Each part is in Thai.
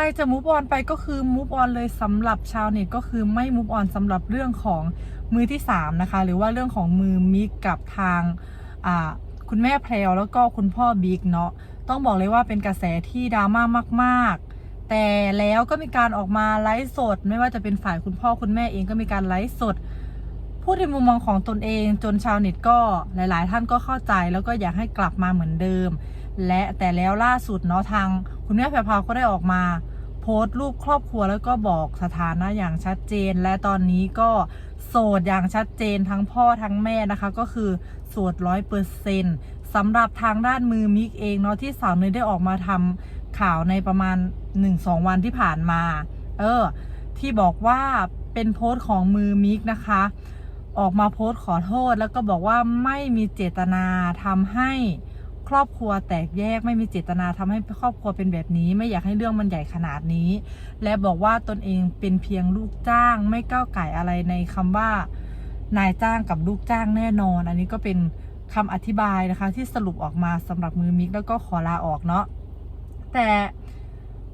รจะมูฟออนไปก็คือมูฟออนเลยสำหรับชาวเน็ตก็คือไม่มูฟออนสำหรับเรื่องของมือที่3นะคะหรือว่าเรื่องของมือมิกกับทางคุณแม่แพรวแล้วก็คุณพ่อบิ๊กเนาะต้องบอกเลยว่าเป็นกระแสที่ดราม่ามาก ๆ แต่แล้วก็มีการออกมาไลฟ์สด ไม่ว่าจะเป็นฝ่ายคุณพ่อคุณแม่เองก็มีการไลฟ์สดพูดในมุมมองของตนเองจนชาวเน็ตก็หลาย ๆ ท่านก็เข้าใจแล้วก็อยากให้กลับมาเหมือนเดิม และแต่แล้วล่าสุดเนาะทางคุณแม่แพรพาวก็ได้ออกมาโพสต์รูปครอบครัวแล้วก็บอกสถานะอย่างชัดเจน และตอนนี้ก็โสดอย่างชัดเจนทั้งพ่อทั้งแม่นะคะ ก็คือโสดร้อยเปอร์เซ็นสำหรับทางด้านมือมิกเองเนาะที่สาวเนยได้ออกมาทำข่าวในประมาณ 1-2 วันที่ผ่านมา เออ ที่บอกว่าเป็นโพสต์ของมือมิกนะคะ ออกมาโพสต์ขอโทษแล้วก็บอกว่าไม่มีเจตนาทำให้ ครอบครัวแตกแยกไม่มีเจตนาทำให้ครอบครัวเป็นแบบนี้ ไม่อยากให้เรื่องมันใหญ่ขนาดนี้ และบอกว่าตนเองเป็นเพียงลูกจ้าง ไม่ก้าวไก่อะไรในคำว่านายจ้างกับลูกจ้างแน่นอน อันนี้ก็เป็นคำอธิบายนะคะ ที่สรุปออกมาสำหรับมือมิกแล้วก็ขอลาออกเนาะแต่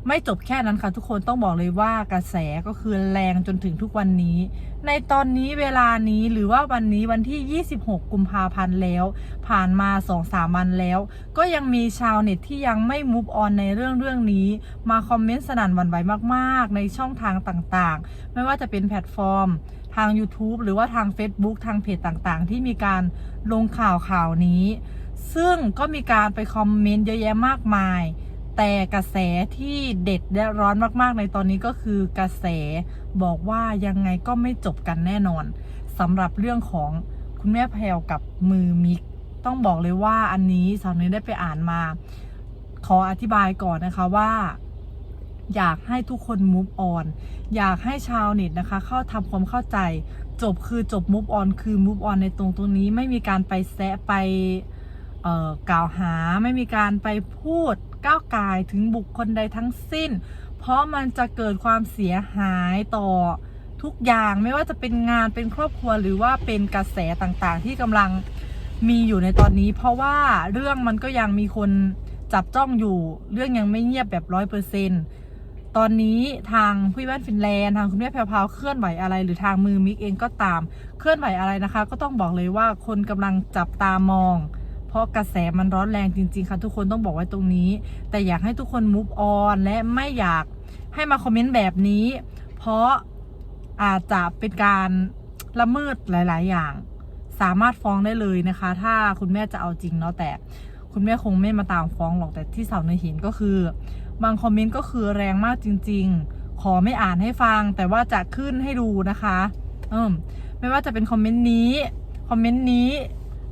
ไม่จบแค่นั้นค่ะทุกคนต้องบอกเลยว่ากระแสก็คือแรงจนถึงทุกวันนี้ ในตอนนี้เวลานี้หรือว่าวันนี้วันที่ 26 กุมภาพันธ์แล้ว ผ่านมา 2-3 วันแล้ว ก็ยังมีชาวเน็ตที่ยังไม่มูฟออนในเรื่องเรื่องนี้ มาคอมเมนต์สนั่นหวั่นไหวมากๆ ในช่องทางต่างๆ ไม่ว่าจะเป็นแพลตฟอร์ม ทาง YouTube หรือว่าทาง Facebook ทางเพจต่างๆ ที่มีการลงข่าวข่าวนี้ ซึ่งก็มีการไปคอมเมนต์เยอะแยะมากมาย แต่กระแสที่เด็ดและร้อนมากๆในตอนนี้ก็คือกระแสบอกว่ายังไงก็ไม่จบกันแน่นอนสำหรับเรื่องของคุณแม่แพรวกับมือมิก ต้องบอกเลยว่าอันนี้สาวนี้ได้ไปอ่านมา ขออธิบายก่อนนะคะว่า อยากให้ทุกคน move on อยากให้ชาวเน็ตนะคะ เข้าทำความเข้าใจ จบคือจบ move on คือ move on ในตรงตรงนี้ไม่มีการไปแซะไป กล่าวหาไม่มีการไปพูดก้าวกายถึงบุคคลใดทั้งสิ้น เพราะมันจะเกิดความเสียหายต่อทุกอย่างไม่ว่าจะเป็นงานเป็นครอบครัวหรือว่าเป็นกระแสต่างๆ ที่กำลังมีอยู่ในตอนนี้ เพราะว่าเรื่องมันก็ยังมีคนจับจ้องอยู่ เรื่องยังไม่เงียบแบบร้อยเปอร์เซ็นต์ตอนนี้ทางผู้บ้านฟินแลนด์ทางคุณแม่แพรวพาวเคลื่อนไหวอะไร หรือทางมือมิกเองก็ตาม เคลื่อนไหวอะไรนะคะ ก็ต้องบอกเลยว่าคนกำลังจับตามอง เพราะกระแสมันร้อนแรงจริง ๆ ค่ะ ทุกคนต้องบอกไว้ตรงนี้ แต่อยากให้ทุกคน move on และไม่อยากให้มาคอมเมนต์แบบนี้ เพราะอาจจะเป็นการละเมิดหลาย ๆ อย่าง สามารถฟ้องได้เลยนะคะ ถ้าคุณแม่จะเอาจริงเนาะแต่คุณแม่คงไม่มาตามฟ้องหรอกแต่ที่สาวเนห็นก็คือ บางคอมเมนต์ก็คือแรงมากจริง ๆ ขอไม่อ่านให้ฟัง แต่ว่าจะขึ้นให้ดูนะคะ เอมไม่ว่าจะเป็นคอมเมนต์นี้คอมเมนต์นี้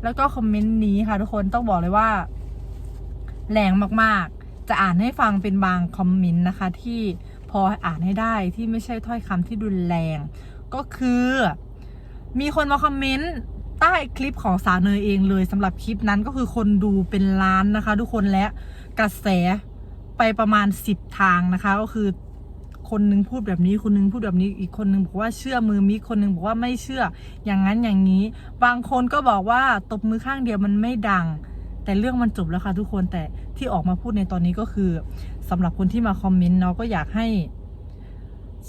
แล้วก็คอมเมนต์นี้ค่ะทุกคนต้องบอกเลยว่า แรงมากๆ จะอ่านให้ฟังเป็นบางคอมเมนต์นะคะ ที่พออ่านให้ได้ที่ไม่ใช่ถ้อยคำที่รุนแรง ก็คือ มีคนมาคอมเมนต์ใต้คลิปของสาวเนยเองเลยสำหรับคลิปนั้นก็คือคนดูเป็นล้านนะคะ ทุกคนและกระแสไปประมาณสิบทางนะคะ ก็คือ คนหนึงพูดแบบนี้คนหนึงพูดแบบนี้อีกคนหนึงบอกว่าเชื่อมือมิคนหนึงบอกว่าไม่เชื่อ อย่างนั้นอย่างนี้ บางคนก็บอกว่าตบมือข้างเดียวมันไม่ดัง แต่เรื่องมันจบแล้วค่ะทุกคนแต่ที่ออกมาพูดในตอนนี้ก็คือสำหรับคนที่มาคอมเมนต์เนาะก็อยากให้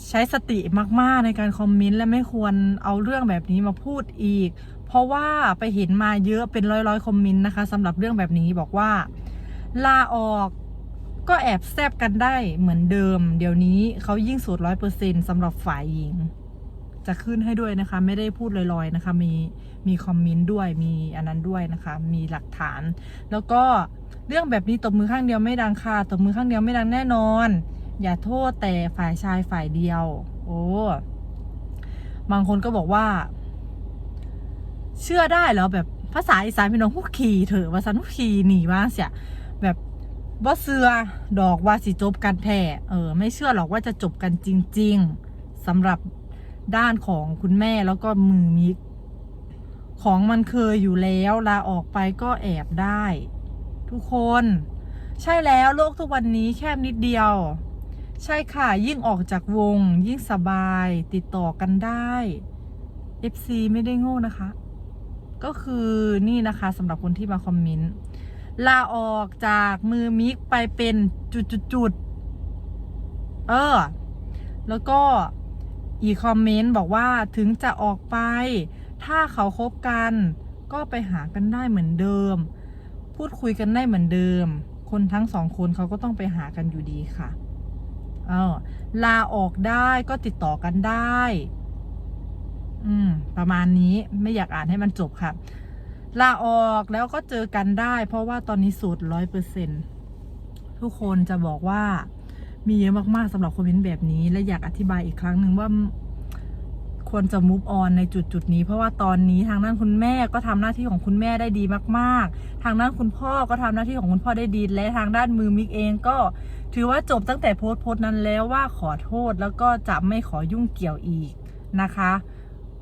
ใช้สติมาก ๆ ในการคอมเมนต์และไม่ควรเอาเรื่องแบบนี้มาพูดอีก เพราะว่าไปเห็นมาเยอะเป็นร้อยๆคอมเมนต์นะคะสำหรับเรื่องแบบนี้บอกว่า ลาออก ก็แอบแซบกันได้เหมือนเดิม เดี๋ยวนี้เขายิ่งสูตรร้อยเปอร์เซ็นสำหรับฝ่ายหญิง จะขึ้นให้ด้วยนะคะ ไม่ได้พูดลอยๆนะคะ มีมีคอมเมนต์ด้วยมีอันนั้นด้วยนะคะ มีหลักฐาน แล้วก็เรื่องแบบนี้ตบมือข้างเดียวไม่ดังค่ะตบมือข้างเดียวไม่ดังแน่นอน อย่าโทษแต่ฝ่ายชายฝ่ายเดียว โอ้บางคนก็บอกว่า เชื่อได้เหรอแบบภาษาอีสานพี่น้องผู้ขี่เถอะว่าสันผู้ขี่หนีมาเสีย บบว่าเสือดอกว่าสิจบกันแท้เออ ไม่เชื่อหรอกว่าจะจบกันจริง ๆสำหรับด้านของคุณแม่แล้วก็มือมิก ของมันเคยอยู่แล้วลาออกไปก็แอบได้ ทุกคน ใช่แล้วโลกทุกวันนี้แคบนิดเดียว ใช่ค่ะ ยิ่งออกจากวง ยิ่งสบายติดต่อกันได้ FC ไม่ได้โง่นะคะ ก็คือนี่นะคะสำหรับคนที่มาคอมเมนต์ ลาออกจากมือมิกไปเป็นจุดๆเออ แล้วก็อีคอมเมนต์บอกว่าถึงจะออกไป ถ้าเขาคบกัน ก็ไปหากันได้เหมือนเดิม พูดคุยกันได้เหมือนเดิม คนทั้งสองคนเขาก็ต้องไปหากันอยู่ดีค่ะ เออลาออกได้ก็ติดต่อกันได้ อืม ประมาณนี้ไม่อยากอ่านให้มันจบค่ะ ลาออกแล้วก็เจอกันได้ เพราะว่าตอนนี้สูตรร้อยเปอร์เซ็นทุกคนจะบอกว่ามีเยอะมากๆสำหรับคอมเมนต์แบบนี้และอยากอธิบายอีกครั้งหนึ่งว่าควรจะ move on ในจุดจุดนี้เพราะว่าตอนนี้ทางด้านคุณแม่ก็ทำหน้าที่ของคุณแม่ได้ดีมาก ๆ ทางด้านคุณพ่อก็ทำหน้าที่ของคุณพ่อได้ดี และทางด้านมือมิกเองก็ถือว่าจบตั้งแต่โพสต์โพสต์นั้นแล้วว่าขอโทษแล้วก็จะไม่ขอยุ่งเกี่ยวอีกนะคะ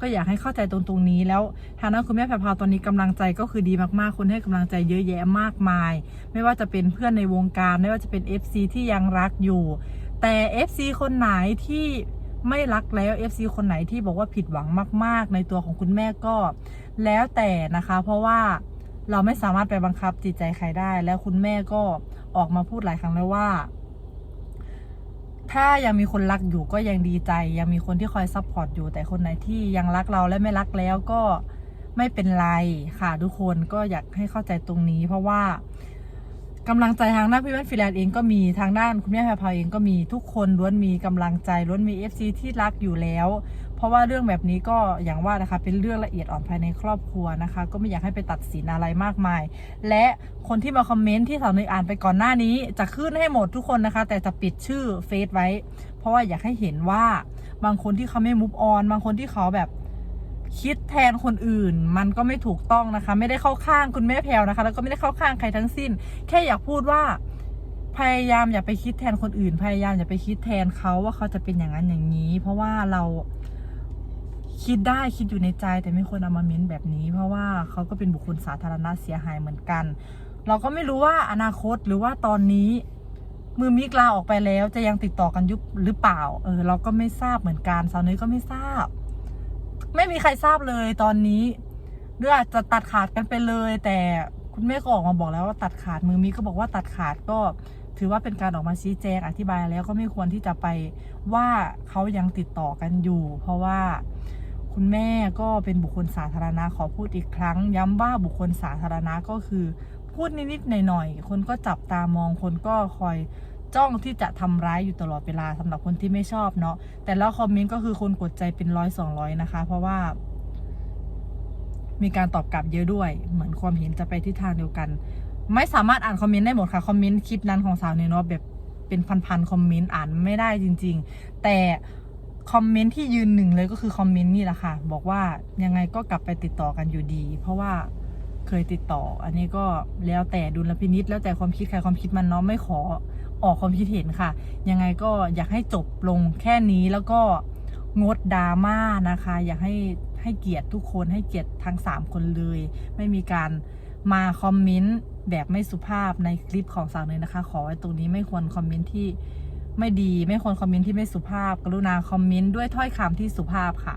ก็อยากให้เข้าใจตรงตรงนี้แล้วทางด้านคุณแม่แพรพาวตอนนี้กำลังใจก็คือดีมากๆคนให้กำลังใจเยอะแยะมากมาย ไม่ว่าจะเป็นเพื่อนในวงการ ไม่ว่าจะเป็น FC ที่ยังรักอยู่ แต่ FC คนไหนที่ไม่รักแล้ว FC คนไหนที่บอกว่าผิดหวังมาก ๆ ในตัวของคุณแม่ก็ แล้วแต่นะคะ เพราะว่าเราไม่สามารถไปบังคับจิตใจใครได้ แล้วคุณแม่ก็ออกมาพูดหลายครั้งแล้วว่า ถ้ายังมีคนรักอยู่ก็ยังดีใจ ยังมีคนที่คอยซัพพอร์ตอยู่แต่คนไหนที่ยังรักเราและไม่รักแล้วก็ไม่เป็นไรค่ะทุกคนก็อยากให้เข้าใจตรงนี้ เพราะว่ากำลังใจทางด้านพี่แว่นฟิแลนด์เองก็มีทางด้านคุณแม่แพรพาวเองก็มีทุกคนล้วนมีกำลังใจล้วนมี FC ที่รักอยู่แล้ว เพราะว่าเรื่องแบบนี้ก็อย่างว่านะคะเป็นเรื่องละเอียดอ่อนภายในครอบครัวนะคะ ก็ไม่อยากให้ไปตัดสินอะไรมากมาย และคนที่มาคอมเมนต์ที่สาวเนยอ่านไปก่อนหน้านี้ จะขึ้นให้หมดทุกคนนะคะ แต่จะปิดชื่อเฟซไว้ เพราะว่าอยากให้เห็นว่าบางคนที่เขาไม่มุฟออนบางคนที่เขาแบบคิดแทนคนอื่น มันก็ไม่ถูกต้องนะคะ ไม่ได้เข้าข้างคุณแม่แพลวนะคะ แล้วก็ไม่ได้เข้าข้างใครทั้งสิ้น แค่อยากพูดว่าพยายามอย่าไปคิดแทนคนอื่น พยายามอย่าไปคิดแทนเขาว่าเขาจะเป็นอย่างนั้นอย่างนี้ เพราะว่าเรา คิดได้คิดอยู่ในใจแต่ไม่ควรเอามาเม้นแบบนี้ เพราะว่าเขาก็เป็นบุคคลสาธารณะเสียหายเหมือนกัน เราก็ไม่รู้ว่าอนาคตหรือว่าตอนนี้ มือมิกลาออกไปแล้ว จะยังติดต่อกันยุบหรือเปล่า เออ เราก็ไม่ทราบเหมือนกันสาวนุ้ยก็ไม่ทราบ ไม่มีใครทราบเลยตอนนี้หรืออาจจะตัดขาดกันไปเลย แต่คุณแม่ก็ออกมาบอกแล้วว่าตัดขาดมือมิกก็บอกว่าตัดขาดก็ถือว่าเป็นการออกมาชี้แจงอธิบายแล้วก็ไม่ควรที่จะไปว่าเขายังติดต่อกันอยู่ เพราะว่า คุณแม่ก็เป็นบุคคลสาธารณะขอพูดอีกครั้ง ย้ำว่าบุคคลสาธารณะก็คือ พูดนิดๆหน่อยๆคนก็จับตามองคนก็คอยจ้องที่จะทำร้ายอยู่ตลอดเวลาสำหรับคนที่ไม่ชอบเนาะแต่แล้วคอมเมนต์ก็คือคนกดใจเป็นร้อยสองร้อยนะคะ เพราะว่า มีการตอบกลับเยอะด้วย เหมือนความเห็นจะไปทิศทางเดียวกัน ไม่สามารถอ่านคอมเมนต์ได้หมดค่ะคอมเมนต์คลิปนั้นของสาวเนยเนาะแบบเป็นพันๆคอมเมนต์อ่านไม่ได้จริง ๆ แต่ คอมเมนต์ที่ยืนหนึ่งเลยก็คือคอมเมนต์นี่แหละค่ะ บอกว่ายังไงก็กลับไปติดต่อกันอยู่ดี เพราะว่าเคยติดต่อ อันนี้ก็แล้วแต่ดุลพินิษแล้วแต่ความคิดใครความคิดมันเนาะไม่ขอออกความคิดเห็นค่ะ ยังไงก็อยากให้จบลงแค่นี้แล้วก็งดดราม่านะคะ อยากให้ให้เกียรติทุกคนให้เกียรติทั้งสามคนเลย ไม่มีการมาคอมเมนต์แบบไม่สุภาพในคลิปของสาวเนยนะคะ ขอไว้ตรงนี้ไม่ควรคอมเมนต์ที่ ไม่ดี ไม่ควรคอมเมนต์ที่ไม่สุภาพ กรุณาคอมเมนต์ด้วยถ้อยคำที่สุภาพค่ะ